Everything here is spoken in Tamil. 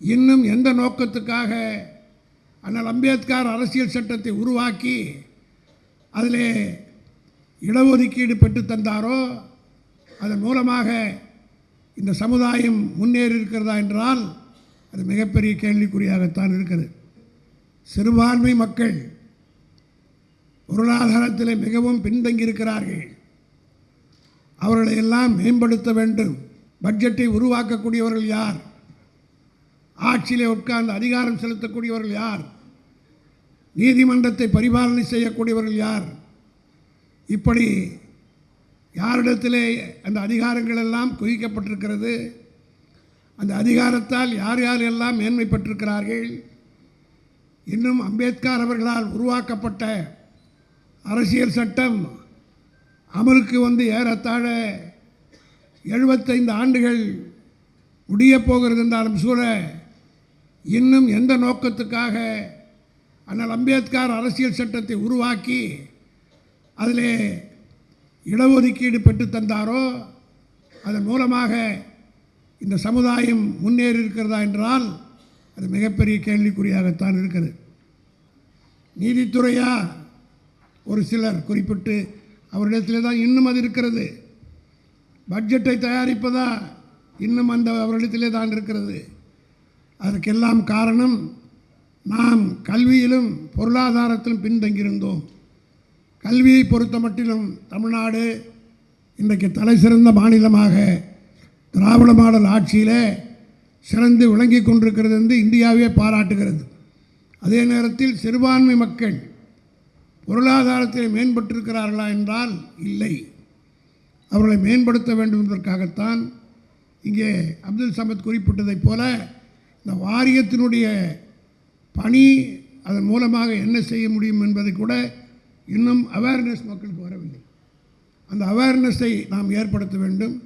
இன்னும் எந்த நோக்கத்துக்காக அண்ணல் அம்பேத்கர் அரசியல் சட்டத்தை உருவாக்கி அதில் இடஒதுக்கீடு பெற்று தந்தாரோ அதன் மூலமாக இந்த சமுதாயம் முன்னேறி இருக்கிறதா என்றால் அது மிகப்பெரிய கேள்விக்குறியாகத்தான் இருக்கிறது. சிறுபான்மை மக்கள் பொருளாதாரத்தில் மிகவும் பின்தங்கியிருக்கிறார்கள். அவர்களை எல்லாம் மேம்படுத்த வேண்டும். பட்ஜெட்டை உருவாக்கக்கூடியவர்கள் யார்? ஆட்சியிலே உட்கார்ந்து அதிகாரம் செலுத்தக்கூடியவர்கள் யார்? நீதிமன்றத்தை பரிபாலனை செய்யக்கூடியவர்கள் யார்? இப்படி யாரிடத்திலே அந்த அதிகாரங்கள் எல்லாம் குவிக்கப்பட்டிருக்கிறது? அந்த அதிகாரத்தால் யார் யார் எல்லாம் மேன்மை பெற்றிருக்கிறார்கள்? இன்னும் அம்பேத்கர் அவர்களால் உருவாக்கப்பட்ட அரசியல் சட்டம் அமலுக்கு வந்து ஏறத்தாழ எழுபத்தைந்து ஆண்டுகள் முடியப் போகிறது என்றாலும் சூழ இன்னும் எந்த நோக்கத்துக்காக அண்ணல் அம்பேத்கர் அரசியல் சட்டத்தை உருவாக்கி அதில் இடஒதுக்கீடு பெற்று தந்தாரோ அதன் மூலமாக இந்த சமுதாயம் முன்னேறி இருக்கிறதா என்றால் அது மிகப்பெரிய கேள்விக்குறியாகத்தான் இருக்கிறது. நீதித்துறையா? ஒரு சிலர் குறிப்பிட்டு அவரிடத்தில் தான் இன்னும் அது இருக்கிறது. பட்ஜெட்டை தயாரிப்பதா? இன்னும் அந்த அவரிடத்திலே தான் இருக்கிறது. அதற்கெல்லாம் காரணம் நாம் கல்வியிலும் பொருளாதாரத்திலும் பின்தங்கியிருந்தோம். கல்வியை பொறுத்த மட்டிலும் தமிழ்நாடு இன்றைக்கு தலை சிறந்த மாநிலமாக திராவிட மாடல் ஆட்சியிலே சிறந்து விளங்கி கொண்டிருக்கிறது என்று இந்தியாவே பாராட்டுகிறது. அதே நேரத்தில் சிறுபான்மை மக்கள் பொருளாதாரத்தில் மேம்பட்டிருக்கிறார்களா என்றால் இல்லை. அவர்களை மேம்படுத்த வேண்டும் என்பதற்காகத்தான் இங்கே அப்துல் சமத் குறிப்பிட்டதைப் போல இந்த வாரியத்தினுடைய பணி அதன் மூலமாக என்ன செய்ய முடியும் என்பதை கூட இன்னும் அவேர்னஸ் மக்களுக்கு வரவில்லை. அந்த அவேர்னஸை நாம் ஏற்படுத்த வேண்டும்.